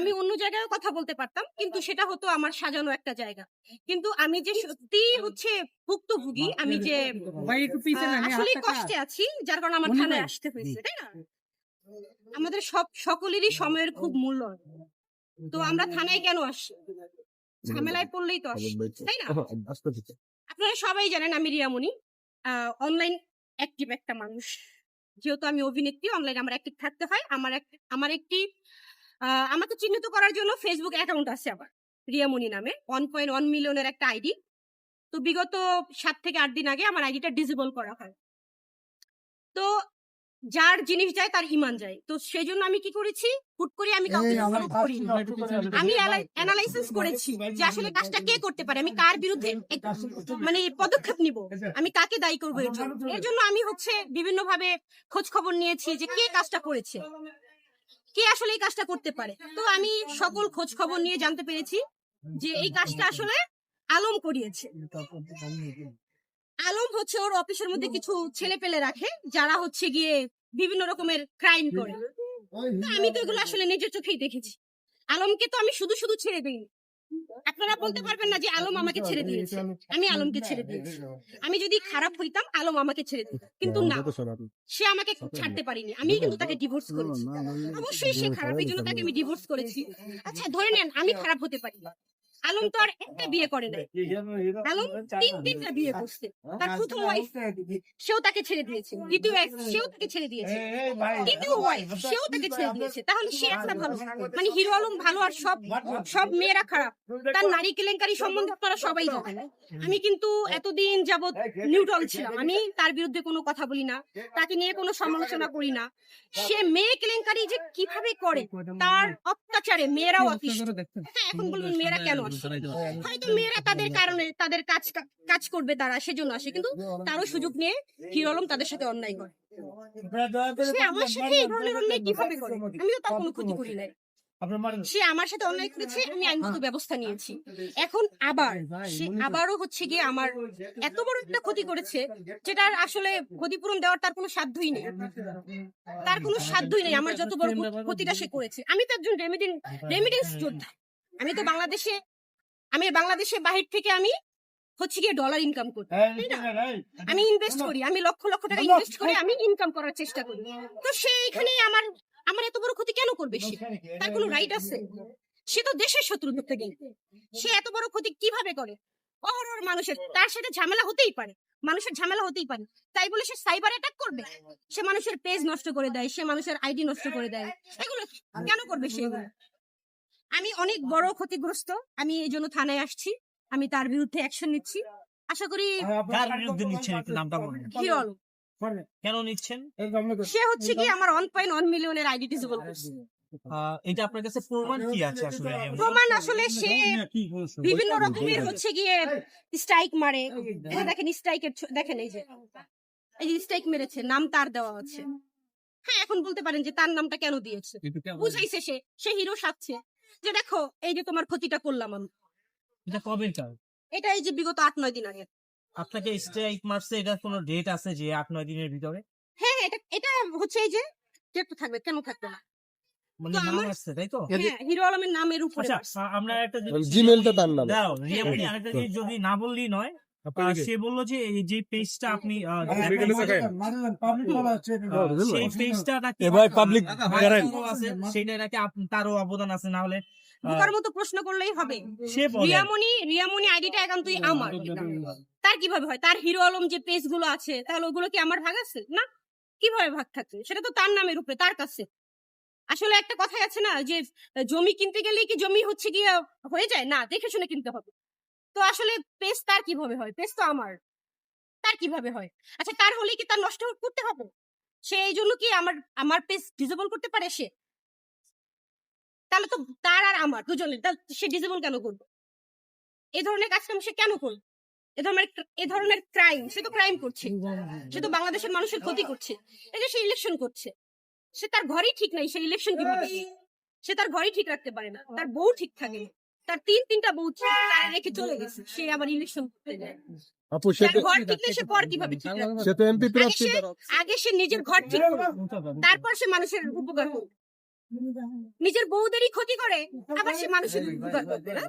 আমি অন্য জায়গায় কথা বলতে পারতাম কিন্তু সেটা হতো আমার সাজানো একটা জায়গা। কিন্তু আমি যে সত্যি হচ্ছে ভুক্তভোগী আমি যে আসলে কষ্টে আছি যার কারণে আমার থানায় আসতে হয়েছে তাই না? আমাদের সব সকলেরই সময়ের খুব মূল্য। তো আমরা থানায় কেন আসি ঝামেলায় পড়লেই তো আসি তাই না? আপনারা সবাই জানেন আমি রিয়ামণি। অনলাইন অ্যাক্টিভ একটা মানুষ। যেহেতু আমি অভিনেত্রী অনলাইন আমার অ্যাক্টিভ থাকতে হয়। আমার আমার একটি আমাকে চিহ্নিত করার জন্য ফেসবুক অ্যাকাউন্ট আছে আবার রিয়ামণি নামে। ওয়ান পয়েন্ট ওয়ান মিলিয়নের একটা আইডি তো বিগত সাত থেকে আট দিন আগে আমার আইডিটা ডিসেবল করা হয়। তো যার জিনিস যায় তার ইমান যায়। তো সেই জন্য আমি কি করেছি? হুট করে আমি কাউকে আমি অ্যানালাইসিস করেছি যে আসলে কাজটা কে করতে পারে আমি কার বিরুদ্ধে মানে পদক্ষেপ নিব আমি কাকে দায়ী করব এর জন্য। এর জন্য আমি হচ্ছে বিভিন্ন ভাবে খোঁজ খবর নিয়েছি যে কে কাজটা করেছে। কে আসলে এই কাজটা করতে পারে? তো আমি সকল খোঁজ খবর নিয়ে জানতে পেরেছি যে এই কাজটা আসলে আলম করিয়েছে। আলম হচ্ছে ওর অফিসের মধ্যে কিছু ছেলে পেলে রাখে, যারা হচ্ছে গিয়ে বিভিন্ন রকমের ক্রাইম করে। আমি তো এগুলো আসলে নিজের চোখেই দেখেছি। আলমকে তো আমি শুধু শুধু ছেড়ে দিইনি। আপনারা বলতে পারবেন না যে আলম আমাকে ছেড়ে দিয়েছে। আমি আলমকে ছেড়ে দিয়েছি। আমি যদি খারাপ হইতাম আলম আমাকে ছেড়ে দিত। কিন্তু না সে আমাকে ছাড়তে পারিনি। আমি কিন্তু তাকে ডিভোর্স করেছি। অবশ্যই সে খারাপ এই জন্য তাকে আমি ডিভোর্স করেছি। আচ্ছা ধরে নেন আমি খারাপ হতে পারি। আলম তো আর একটা বিয়ে করে নাই। আলম তিন তিনটা বিয়ে করছে। তার প্রথম ওয়াইফ সেও তাকে ছেড়ে দিয়েছে। দ্বিতীয় ওয়াইফ সেও তাকে ছেড়ে দিয়েছে। তৃতীয় ওয়াইফ সেও তাকে ছেড়ে দিয়েছে। তাহলে সে একটা ভালো। মানে হিরো আলম ভালো আর সব সব মেয়েরা খারাপ। তার নারী কেলেঙ্কারি সম্বন্ধে আপনারা সবাই জানেন আমি কিন্তু এতদিন যাবৎ নিউট্রাল ছিলাম। আমি তার বিরুদ্ধে কোনো কথা বলি না। তাকে নিয়ে কোনো সমালোচনা করি না। সে মেয়ে কেলেঙ্কারি যে কীভাবে করে তার অত্যাচারে মেয়েরাও অতিষ্ঠ। হ্যাঁ এখন বলবেন মেয়েরা কেন হয়তো মেয়েরা তাদের কারণে তাদের কাজ কাজ করবে তারা সেজন্য আসে। কিন্তু তারও সুযোগ নিয়ে হিরো আলম তাদের সাথে অন্যায় করে। সে আমার সাথে এই ধরনের অন্যায় কীভাবে করে? আমি তো তার কোনো ক্ষতি করি নাই। সে আমার সাথে অন্যায় করেছে আমি আইনগত ব্যবস্থা নিয়েছি। এখন আবার সে আবারও হচ্ছে গিয়ে আমার এত বড় একটা ক্ষতি করেছে যেটার আসলে ক্ষতিপূরণ দেওয়ার তার কোনো সাধ্যই নেই। তার কোনো সাধ্যই নেই আমার যত বড় ক্ষতিটা সে করেছে। আমি তো একজন রেমিডেন্স রেমিডেন্স যোদ্ধা। আমি তো বাংলাদেশে আমি বাংলাদেশের বাহির থেকে আমি হচ্ছে গিয়ে ডলার ইনকাম করি আমি ইনভেস্ট করি আমি লক্ষ লক্ষ টাকা ইনভেস্ট করে আমি ইনকাম করার চেষ্টা করি। তো সে এখানে আমার আমার এত বড় ক্ষতি কেন করবে সে? তার কোনো রাইট আছে? সে তো দেশের শত্রু ধরতে গেলে। সে এত বড় ক্ষতি কীভাবে করে? অহরহ মানুষের তার সাথে ঝামেলা হতেই পারে। মানুষের ঝামেলা হতেই পারে। তাই বলে সে সাইবার অ্যাটাক করবে? সে মানুষের পেজ নষ্ট করে দেয় সে মানুষের আইডি নষ্ট করে দেয়। এগুলো কেন করবে সে? আমি অনেক বড় ক্ষতিগ্রস্ত। আমি এই জন্য থানায় আসছি। আমি তার বিরুদ্ধে অ্যাকশন নিচ্ছি। আশা করি কার বিরুদ্ধে নিচ্ছেন একটু নামটা বলুন। হিরো কেন নিচ্ছেন? সে হচ্ছে কি আমার ওয়ান পয়েন্ট ওয়ান মিলিয়নের আইডি ডিসেবল করছে। এটা আপনার কাছে প্রমাণ কি আছে আসলে? প্রমাণ আসলে সে বিভিন্ন রকমের হচ্ছে গিয়ে স্ট্রাইক মারে। দেখেন স্ট্রাইকের দেখেন এই যে। এই যে স্ট্রাইক মেরেছে নাম তার দেওয়া আছে হ্যাঁ এখন বলতে পারেন যে তার নামটা কেন দিয়েছে? বুঝাইছে সে। সে হিরো সাজছে। যে দেখো এই যে তোমার ক্ষতিটা করলাম আমি। এটা কবে কার এটা এই যে বিগত আট নয় দিন আগে। আপনাকে স্ট্রাইক মারছে এটা কোনো ডেট আছে যে আট নয় দিনের ভিতরে? হ্যাঁ এটা এটা হচ্ছে এই যে ডেট তো থাকবে কেন থাকবে না? মানে আমার- হ্যাঁ হিরো আলমের নামের উপরে আচ্ছা আমরা একটা জিনিস- জিমেলটা তার নাম। দাও রিয়ামনি আরেকটা জিনিস যদি না বললি নয় সে বলল যে এই যে পেজটা আপনি সেই পেজটা নাকি এবার পাবলিক সেটা নাকি তারও অবদান আছে না হলে বোকার মতো প্রশ্ন করলেই হবে। রিয়ামণি রিয়ামণি আইডিটা একান্তই আমার। তার কীভাবে হয়? তার হিরো আলম যে পেজগুলো আছে তাহলে ওগুলো কি আমার ভাগ আছে? না? কীভাবে ভাগ থাকবে সেটা তো তার নামের উপরে তার কাছে। আসলে একটা কথাই আছে না যে জমি কিনতে গেলেই কি জমি হচ্ছে গিয়ে হয়ে যায়? না দেখে শুনে কিনতে হবে। তো আসলে পেজ তার কীভাবে হয়? পেজ তো আমার। তার কীভাবে হয়? আচ্ছা তার হলে কি তার নষ্ট করতে হবে? সে এই জন্য কি আমার আমার পেজ ডিসেবল করতে পারে সে? তাহলে তো তার আর আমার দুজনের সে ডিসেবল কেন করবে? এই ধরনের কাজকাম সে কেন করবে এ ধরনের এ ধরনের ক্রাইম সে তো ক্রাইম করছে। সে তো বাংলাদেশের মানুষের ক্ষতি করছে। যে সে ইলেকশন করছে। সে তার ঘরই ঠিক নাই সে ইলেকশন কীভাবে সে তার ঘরই ঠিক রাখতে পারে না। তার বউ ঠিক থাকে না। তার তিন তিনটা বউ তারা রেখে চলে গেছে। সে আবার ইলেকশন করতে যায়। আপু সে ঘর ঠিক সে পর কীভাবে ঠিক সে তো এমপি প্রার্থী। আগে সে- নিজের ঘর ঠিক তারপর সে মানুষের উপকার করবে। নিজের বউদেরই ক্ষতি করে আবার সে মানুষের উপকার করবে না